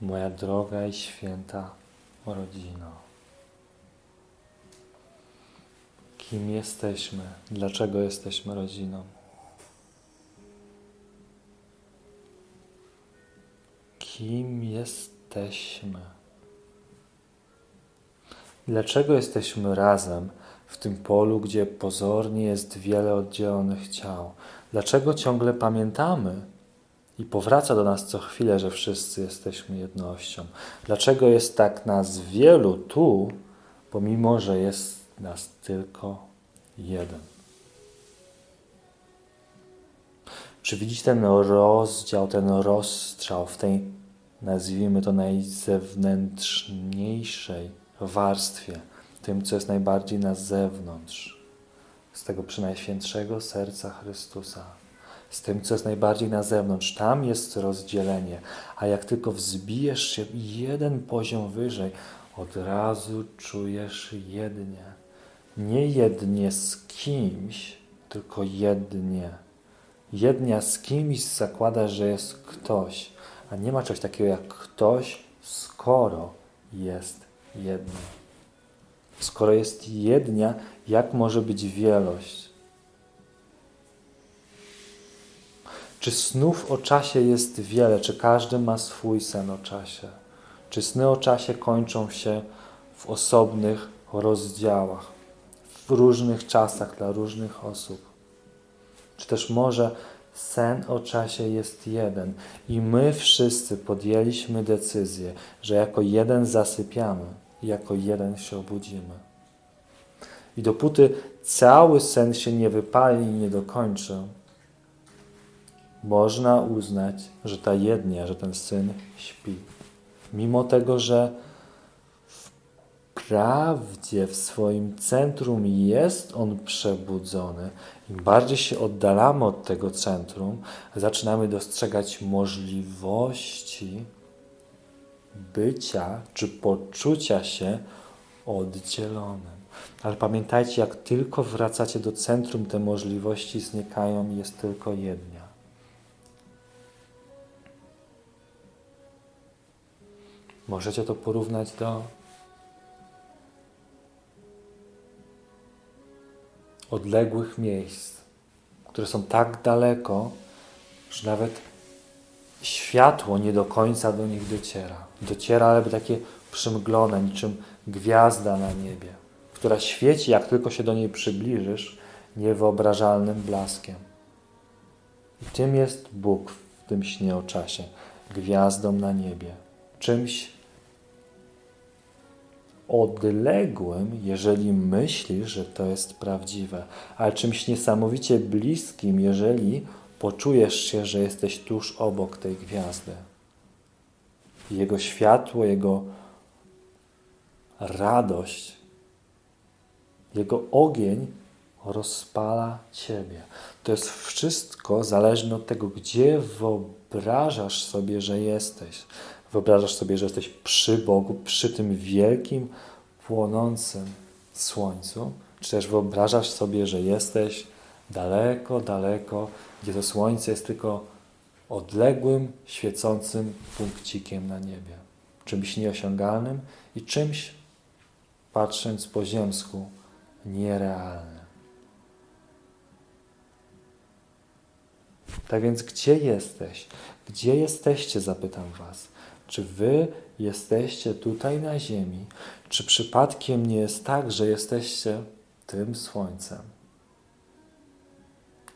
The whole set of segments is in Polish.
moja droga i święta rodzino. Kim jesteśmy? Dlaczego jesteśmy rodziną? Kim jesteśmy? Dlaczego jesteśmy razem w tym polu, gdzie pozornie jest wiele oddzielonych ciał? Dlaczego ciągle pamiętamy i powraca do nas co chwilę, że wszyscy jesteśmy jednością? Dlaczego jest tak nas wielu tu, pomimo że jest nas tylko jeden? Czy widzisz ten rozdział, ten rozstrzał w tej, nazwijmy to, najzewnętrzniejszej warstwie, tym, co jest najbardziej na zewnątrz, z tego przynajświętszego serca Chrystusa, z tym, co jest najbardziej na zewnątrz, tam jest rozdzielenie, a jak tylko wzbijesz się jeden poziom wyżej, od razu czujesz jednie. Nie jednie z kimś, tylko jednie. Jednia z kimś zakłada, że jest ktoś, a nie ma czegoś takiego jak ktoś, skoro jest jedno. Skoro jest jednia, jak może być wielość? Czy snów o czasie jest wiele? Czy każdy ma swój sen o czasie? Czy sny o czasie kończą się w osobnych rozdziałach, w różnych czasach dla różnych osób? Czy też może sen o czasie jest jeden i my wszyscy podjęliśmy decyzję, że jako jeden zasypiamy jako jeden się obudzimy. I dopóty cały sen się nie wypali i nie dokończy, można uznać, że ta jednia, że ten syn śpi. Mimo tego, że wprawdzie w swoim centrum jest on przebudzony, im bardziej się oddalamy od tego centrum, zaczynamy dostrzegać możliwości bycia czy poczucia się oddzielonym. Ale pamiętajcie, jak tylko wracacie do centrum, te możliwości znikają i jest tylko jedna. Możecie to porównać do odległych miejsc, które są tak daleko, że nawet światło nie do końca do nich dociera. Dociera, ale takie przymglone, niczym gwiazda na niebie, która świeci, jak tylko się do niej przybliżysz, niewyobrażalnym blaskiem. I tym jest Bóg w tym śnie o czasie, gwiazdą na niebie, czymś odległym, jeżeli myślisz, że to jest prawdziwe, ale czymś niesamowicie bliskim, jeżeli poczujesz się, że jesteś tuż obok tej gwiazdy. Jego światło, Jego radość, Jego ogień rozpala Ciebie. To jest wszystko zależne od tego, gdzie wyobrażasz sobie, że jesteś. Wyobrażasz sobie, że jesteś przy Bogu, przy tym wielkim, płonącym słońcu, czy też wyobrażasz sobie, że jesteś daleko, daleko, gdzie to słońce jest tylko odległym, świecącym punkcikiem na niebie, czymś nieosiągalnym i czymś, patrząc po ziemsku, nierealnym. Tak więc, gdzie jesteś? Gdzie jesteście, zapytam Was. Czy Wy jesteście tutaj na Ziemi? Czy przypadkiem nie jest tak, że jesteście tym Słońcem,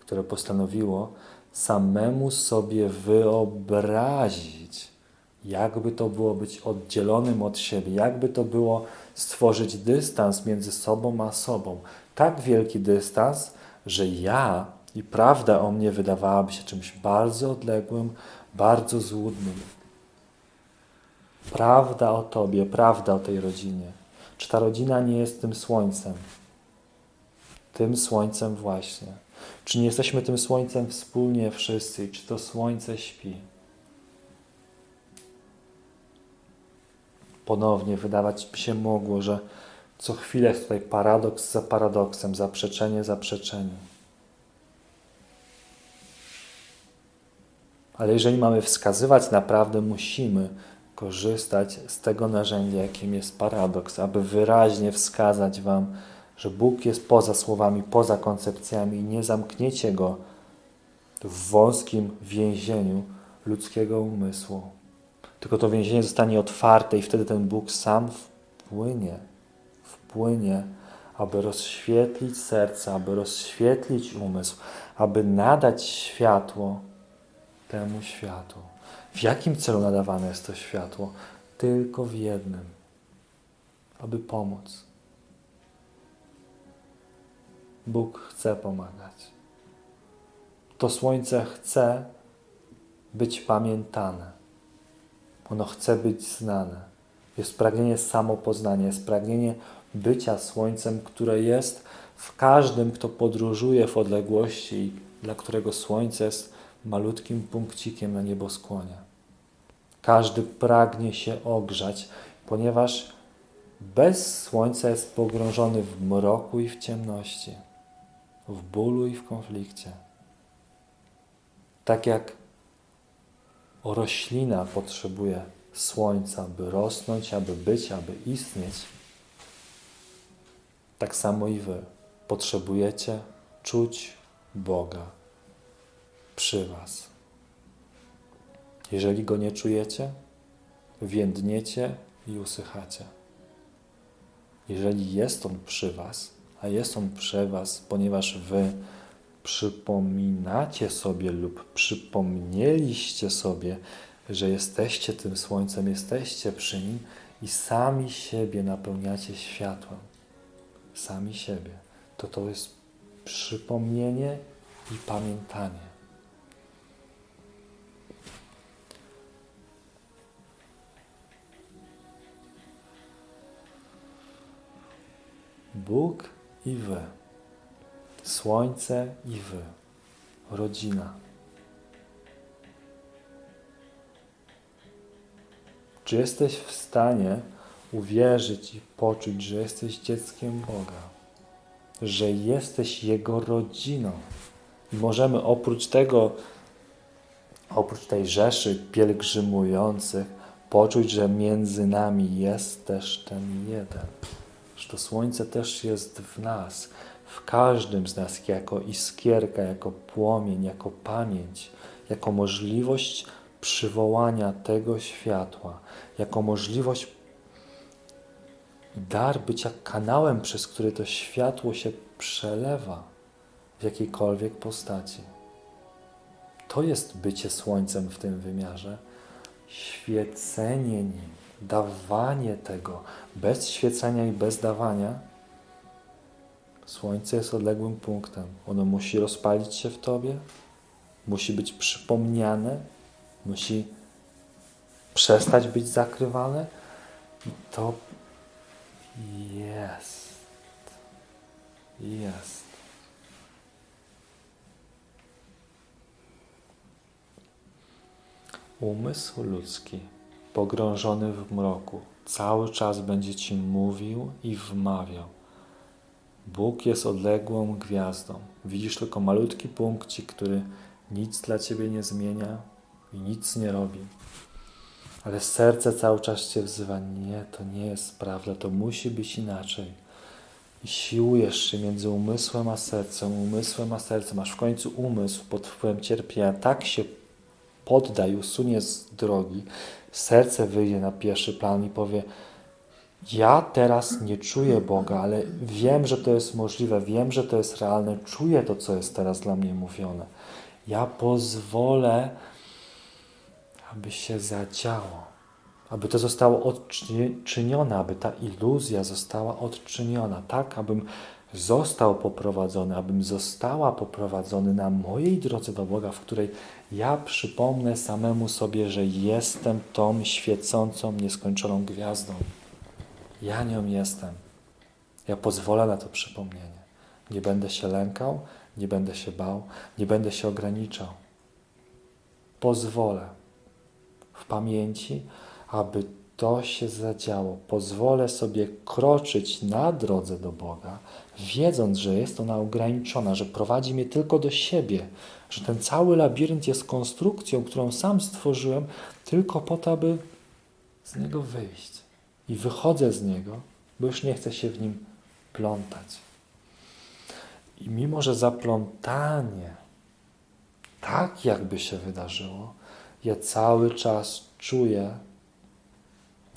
które postanowiło samemu sobie wyobrazić, jakby to było być oddzielonym od siebie, jakby to było stworzyć dystans między sobą a sobą. Tak wielki dystans, że ja i prawda o mnie wydawałaby się czymś bardzo odległym, bardzo złudnym. Prawda o Tobie, prawda o tej rodzinie. Czy ta rodzina nie jest tym słońcem? Tym słońcem właśnie. Czy nie jesteśmy tym słońcem wspólnie wszyscy? Czy to słońce śpi? Ponownie wydawać by się mogło, że co chwilę jest tutaj paradoks za paradoksem, zaprzeczenie za zaprzeczeniem. Ale jeżeli mamy wskazywać, naprawdę musimy korzystać z tego narzędzia, jakim jest paradoks, aby wyraźnie wskazać Wam, że Bóg jest poza słowami, poza koncepcjami i nie zamkniecie Go w wąskim więzieniu ludzkiego umysłu. Tylko to więzienie zostanie otwarte i wtedy ten Bóg sam wpłynie, wpłynie, aby rozświetlić serce, aby rozświetlić umysł, aby nadać światło temu światu. W jakim celu nadawane jest to światło? Tylko w jednym. Aby pomóc. Bóg chce pomagać. To słońce chce być pamiętane. Ono chce być znane. Jest pragnienie samopoznania, jest pragnienie bycia słońcem, które jest w każdym, kto podróżuje w odległości i dla którego słońce jest malutkim punkcikiem na nieboskłonie. Każdy pragnie się ogrzać, ponieważ bez słońca jest pogrążony w mroku i w ciemności, w bólu i w konflikcie. Tak jak roślina potrzebuje słońca, by rosnąć, aby być, aby istnieć, tak samo i wy potrzebujecie czuć Boga przy Was. Jeżeli Go nie czujecie, więdniecie i usychacie. Jeżeli jest On przy Was, a jest On przy Was, ponieważ Wy przypominacie sobie lub przypomnieliście sobie, że jesteście tym słońcem, jesteście przy Nim i sami siebie napełniacie światłem. Sami siebie. To to jest przypomnienie i pamiętanie. Bóg i Wy, Słońce i Wy, rodzina. Czy jesteś w stanie uwierzyć i poczuć, że jesteś dzieckiem Boga, że jesteś Jego rodziną? I możemy oprócz tego, oprócz tej rzeszy pielgrzymujących, poczuć, że między nami jest też ten jeden że to słońce też jest w nas, w każdym z nas, jako iskierka, jako płomień, jako pamięć, jako możliwość przywołania tego światła, jako możliwość dar bycia kanałem, przez który to światło się przelewa w jakiejkolwiek postaci. To jest bycie słońcem w tym wymiarze, świecenie nim dawanie tego, bez świecenia i bez dawania, Słońce jest odległym punktem. Ono musi rozpalić się w Tobie, musi być przypomniane, musi przestać być zakrywane to jest. Jest. Umysł ludzki pogrążony w mroku, cały czas będzie Ci mówił i wmawiał. Bóg jest odległą gwiazdą. Widzisz tylko malutki punkcik, który nic dla Ciebie nie zmienia i nic nie robi. Ale serce cały czas Cię wzywa. Nie, to nie jest prawda, to musi być inaczej. I siłujesz się między umysłem a sercem, umysłem a sercem, aż w końcu umysł pod wpływem cierpienia tak się podda i usunie z drogi, serce wyjdzie na pierwszy plan i powie: Ja teraz nie czuję Boga, ale wiem, że to jest możliwe, wiem, że to jest realne, czuję to, co jest teraz dla mnie mówione. Ja pozwolę, aby się zadziało, aby to zostało odczynione, aby ta iluzja została odczyniona, tak, abym został poprowadzony, abym została poprowadzony na mojej drodze do Boga, w której ja przypomnę samemu sobie, że jestem tą świecącą, nieskończoną gwiazdą. Ja nią jestem. Ja pozwolę na to przypomnienie. Nie będę się lękał, nie będę się bał, nie będę się ograniczał. Pozwolę w pamięci, aby to się zadziało. Pozwolę sobie kroczyć na drodze do Boga, wiedząc, że jest ona ograniczona, że prowadzi mnie tylko do siebie, że ten cały labirynt jest konstrukcją, którą sam stworzyłem, tylko po to, aby z niego wyjść. I wychodzę z niego, bo już nie chcę się w nim plątać. I mimo, że zaplątanie tak jakby się wydarzyło, ja cały czas czuję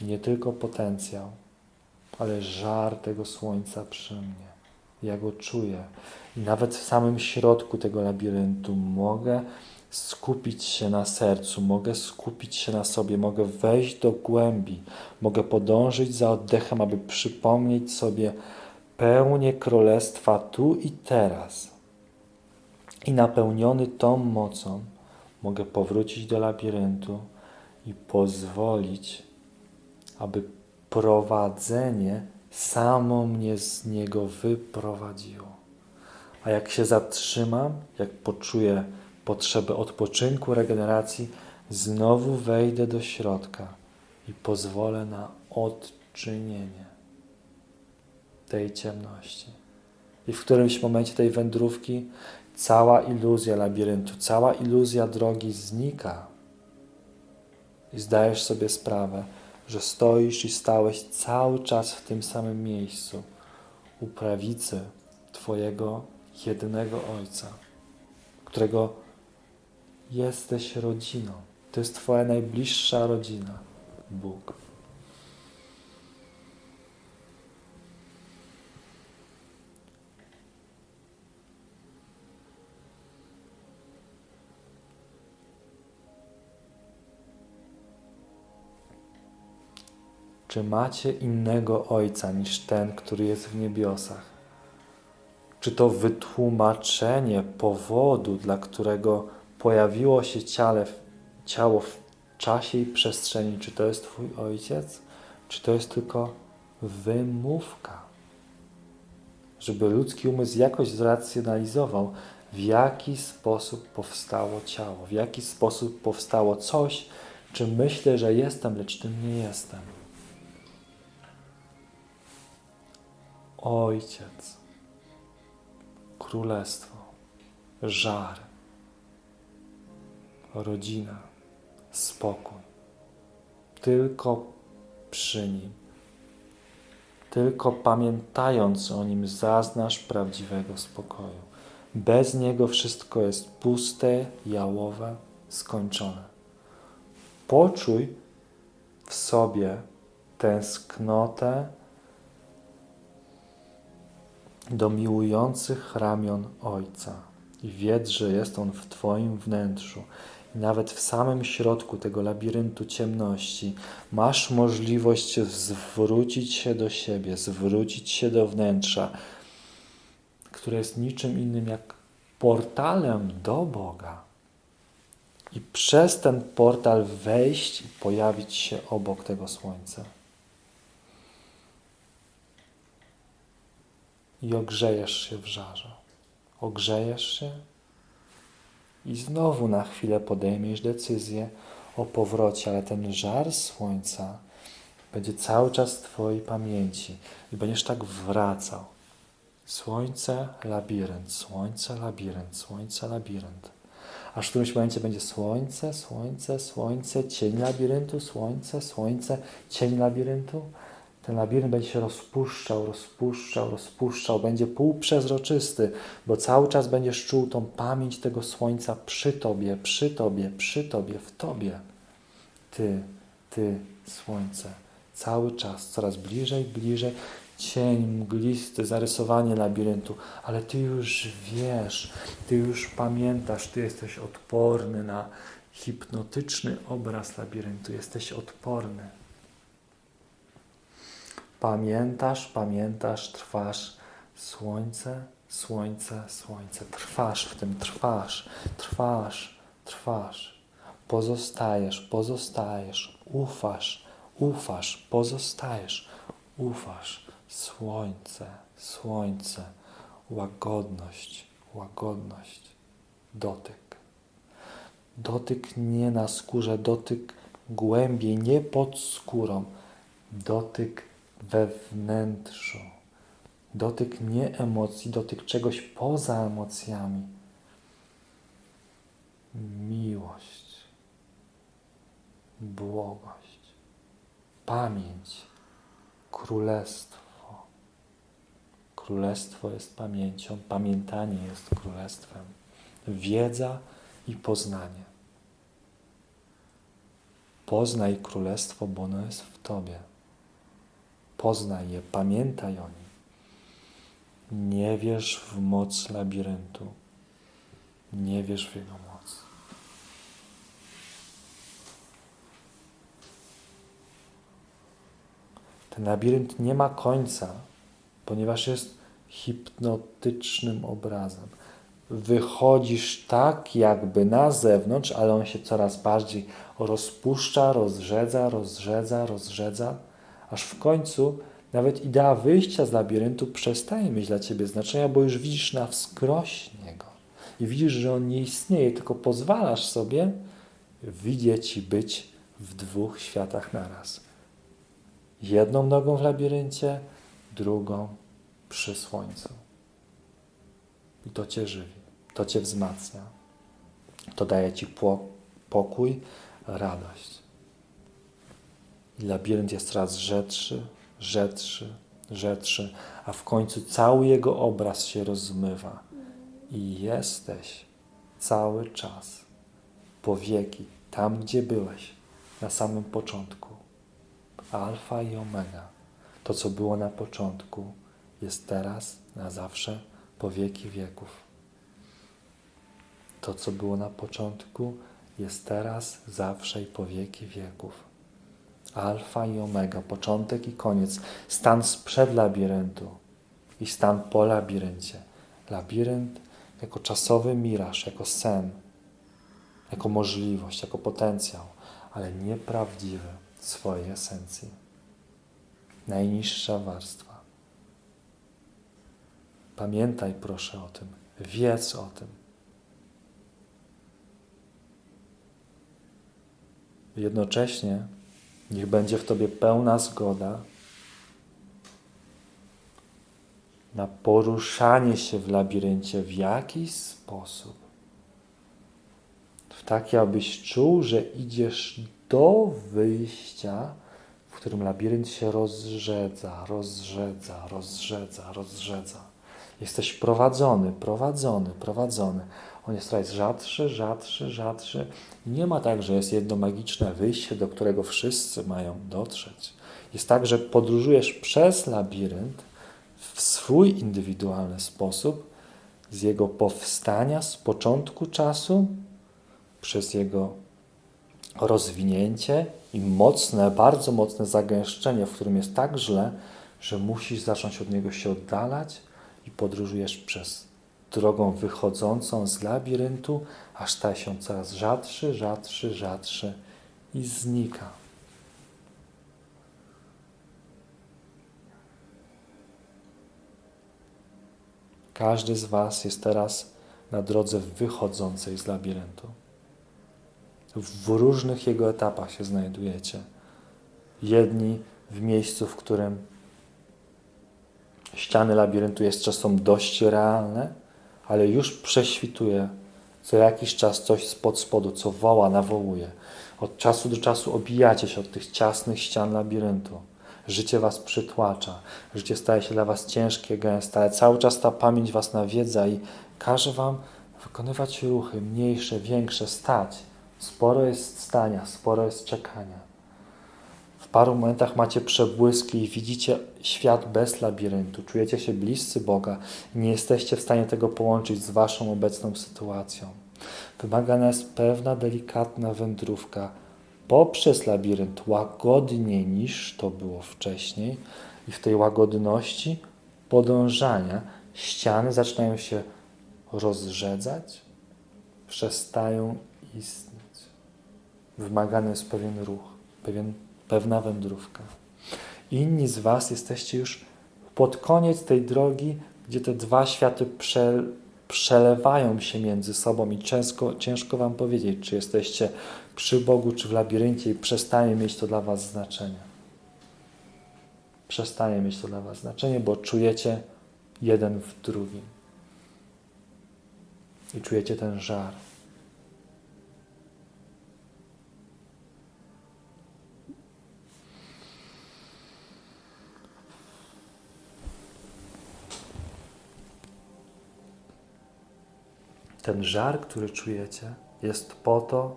nie tylko potencjał, ale żar tego słońca przy mnie. Ja go czuję. I nawet w samym środku tego labiryntu mogę skupić się na sercu, mogę skupić się na sobie, mogę wejść do głębi, mogę podążyć za oddechem, aby przypomnieć sobie pełnię królestwa tu i teraz. I napełniony tą mocą mogę powrócić do labiryntu i pozwolić, aby prowadzenie samo mnie z niego wyprowadziło. A jak się zatrzymam, jak poczuję potrzebę odpoczynku, regeneracji, znowu wejdę do środka i pozwolę na odczynienie tej ciemności. I w którymś momencie tej wędrówki cała iluzja labiryntu, cała iluzja drogi znika. I zdajesz sobie sprawę, że stoisz i stałeś cały czas w tym samym miejscu, u prawicy Twojego jednego Ojca, którego jesteś rodziną. To jest Twoja najbliższa rodzina, Bóg. Czy macie innego Ojca niż ten, który jest w niebiosach? Czy to wytłumaczenie powodu, dla którego pojawiło się ciele, ciało w czasie i przestrzeni, czy to jest Twój Ojciec, czy to jest tylko wymówka? Żeby ludzki umysł jakoś zracjonalizował, w jaki sposób powstało ciało, w jaki sposób powstało coś, czy myślę, że jestem, lecz tym nie jestem. Ojciec, królestwo, żar, rodzina, spokój. Tylko przy Nim, tylko pamiętając o Nim, zaznasz prawdziwego spokoju. Bez Niego wszystko jest puste, jałowe, skończone. Poczuj w sobie tęsknotę do miłujących ramion Ojca i wiedz, że jest On w Twoim wnętrzu. I nawet w samym środku tego labiryntu ciemności masz możliwość zwrócić się do siebie, zwrócić się do wnętrza, które jest niczym innym jak portalem do Boga. I przez ten portal wejść i pojawić się obok tego słońca. I ogrzejesz się w żarze. Ogrzejesz się i znowu na chwilę podejmiesz decyzję o powrocie, ale ten żar słońca będzie cały czas w Twojej pamięci i będziesz tak wracał. Słońce, labirynt, słońce, labirynt, słońce, labirynt. Aż w którymś momencie będzie słońce, słońce, słońce, cień labiryntu, słońce, słońce, cień labiryntu, ten labirynt będzie się rozpuszczał, rozpuszczał, rozpuszczał, będzie półprzezroczysty, bo cały czas będziesz czuł tą pamięć tego słońca przy Tobie, przy Tobie, przy Tobie, w Tobie. Ty, Ty, słońce. Cały czas, coraz bliżej, bliżej, cień mglisty, zarysowanie labiryntu, ale Ty już wiesz, Ty już pamiętasz, Ty jesteś odporny na hipnotyczny obraz labiryntu, jesteś odporny. Pamiętasz, pamiętasz, trwasz. Słońce, słońce, słońce. Trwasz w tym, trwasz, trwasz, trwasz. Pozostajesz, pozostajesz, ufasz, ufasz, pozostajesz, ufasz. Słońce, słońce, łagodność, łagodność, dotyk. Dotyk nie na skórze, dotyk głębiej, nie pod skórą. Dotyk we wnętrzu. Dotyk nie emocji, dotyk czegoś poza emocjami. Miłość, błogość, pamięć, królestwo. Królestwo jest pamięcią, pamiętanie jest królestwem. Wiedza i poznanie. Poznaj królestwo, bo ono jest w Tobie. Poznaj je, pamiętaj o nim. Nie wierz w moc labiryntu. Nie wierz w jego moc. Ten labirynt nie ma końca, ponieważ jest hipnotycznym obrazem. Wychodzisz tak, jakby na zewnątrz, ale on się coraz bardziej rozpuszcza, rozrzedza, rozrzedza, rozrzedza, aż w końcu nawet idea wyjścia z labiryntu przestaje mieć dla ciebie znaczenia, bo już widzisz na wskroś niego i widzisz, że on nie istnieje, tylko pozwalasz sobie widzieć i być w dwóch światach naraz. Jedną nogą w labiryncie, drugą przy słońcu. I to cię żywi, to cię wzmacnia. To daje ci pokój, radość. I labirynt jest coraz rzadszy, rzadszy, rzadszy, a w końcu cały jego obraz się rozmywa. I jesteś cały czas, po wieki, tam gdzie byłeś, na samym początku. Alfa i Omega. To, co było na początku, jest teraz, na zawsze, po wieki wieków. To, co było na początku, jest teraz, zawsze i po wieki wieków. Alfa i omega, początek i koniec, stan sprzed labiryntu i stan po labiryncie. Labirynt jako czasowy miraż, jako sen, jako możliwość, jako potencjał, ale nieprawdziwy w swojej esencji. Najniższa warstwa. Pamiętaj proszę o tym, wiedz o tym. Jednocześnie niech będzie w Tobie pełna zgoda na poruszanie się w labiryncie w jakiś sposób. W taki, abyś czuł, że idziesz do wyjścia, w którym labirynt się rozrzedza, rozrzedza, rozrzedza, rozrzedza. Jesteś prowadzony, prowadzony, prowadzony. On jest coraz rzadszy, rzadszy, rzadszy. Nie ma tak, że jest jedno magiczne wyjście, do którego wszyscy mają dotrzeć. Jest tak, że podróżujesz przez labirynt w swój indywidualny sposób, z jego powstania, z początku czasu, przez jego rozwinięcie i mocne, bardzo mocne zagęszczenie, w którym jest tak źle, że musisz zacząć od niego się oddalać i podróżujesz przez drogą wychodzącą z labiryntu, aż staje się coraz rzadszy, rzadszy, rzadszy i znika. Każdy z Was jest teraz na drodze wychodzącej z labiryntu. W różnych jego etapach się znajdujecie. Jedni w miejscu, w którym ściany labiryntu jeszcze są dość realne, ale już prześwituje co jakiś czas coś spod spodu, co woła, nawołuje. Od czasu do czasu obijacie się od tych ciasnych ścian labiryntu. Życie was przytłacza, życie staje się dla was ciężkie, gęste, ale cały czas ta pamięć was nawiedza i każe wam wykonywać ruchy mniejsze, większe, stać. Sporo jest stania, sporo jest czekania. W paru momentach macie przebłyski i widzicie świat bez labiryntu. Czujecie się bliscy Boga i nie jesteście w stanie tego połączyć z waszą obecną sytuacją. Wymagana jest pewna delikatna wędrówka poprzez labirynt łagodniej niż to było wcześniej i w tej łagodności podążania ściany zaczynają się rozrzedzać, przestają istnieć. Wymagany jest pewien ruch, pewien pewna wędrówka. Inni z Was jesteście już pod koniec tej drogi, gdzie te dwa światy prze, przelewają się między sobą i ciężko, ciężko Wam powiedzieć, czy jesteście przy Bogu, czy w labiryncie i przestanie mieć to dla Was znaczenie. Przestanie mieć to dla Was znaczenie, bo czujecie jeden w drugim. I czujecie ten żar. Ten żar, który czujecie, jest po to,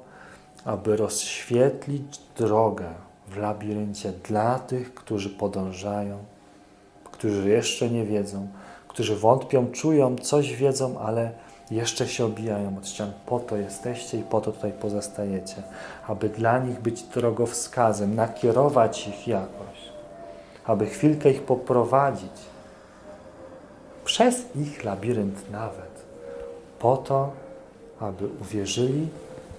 aby rozświetlić drogę w labiryncie dla tych, którzy podążają, którzy jeszcze nie wiedzą, którzy wątpią, czują, coś wiedzą, ale jeszcze się obijają od ścian. Po to jesteście i po to tutaj pozostajecie, aby dla nich być drogowskazem, nakierować ich jakoś, aby chwilkę ich poprowadzić przez ich labirynt nawet, po to, aby uwierzyli,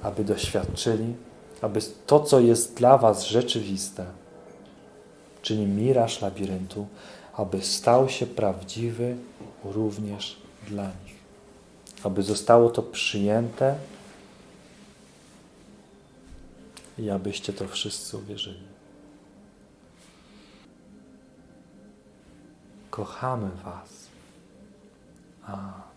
aby doświadczyli, aby to, co jest dla Was rzeczywiste, czyli miraż labiryntu, aby stał się prawdziwy również dla nich. Aby zostało to przyjęte i abyście to wszyscy uwierzyli. Kochamy Was. A.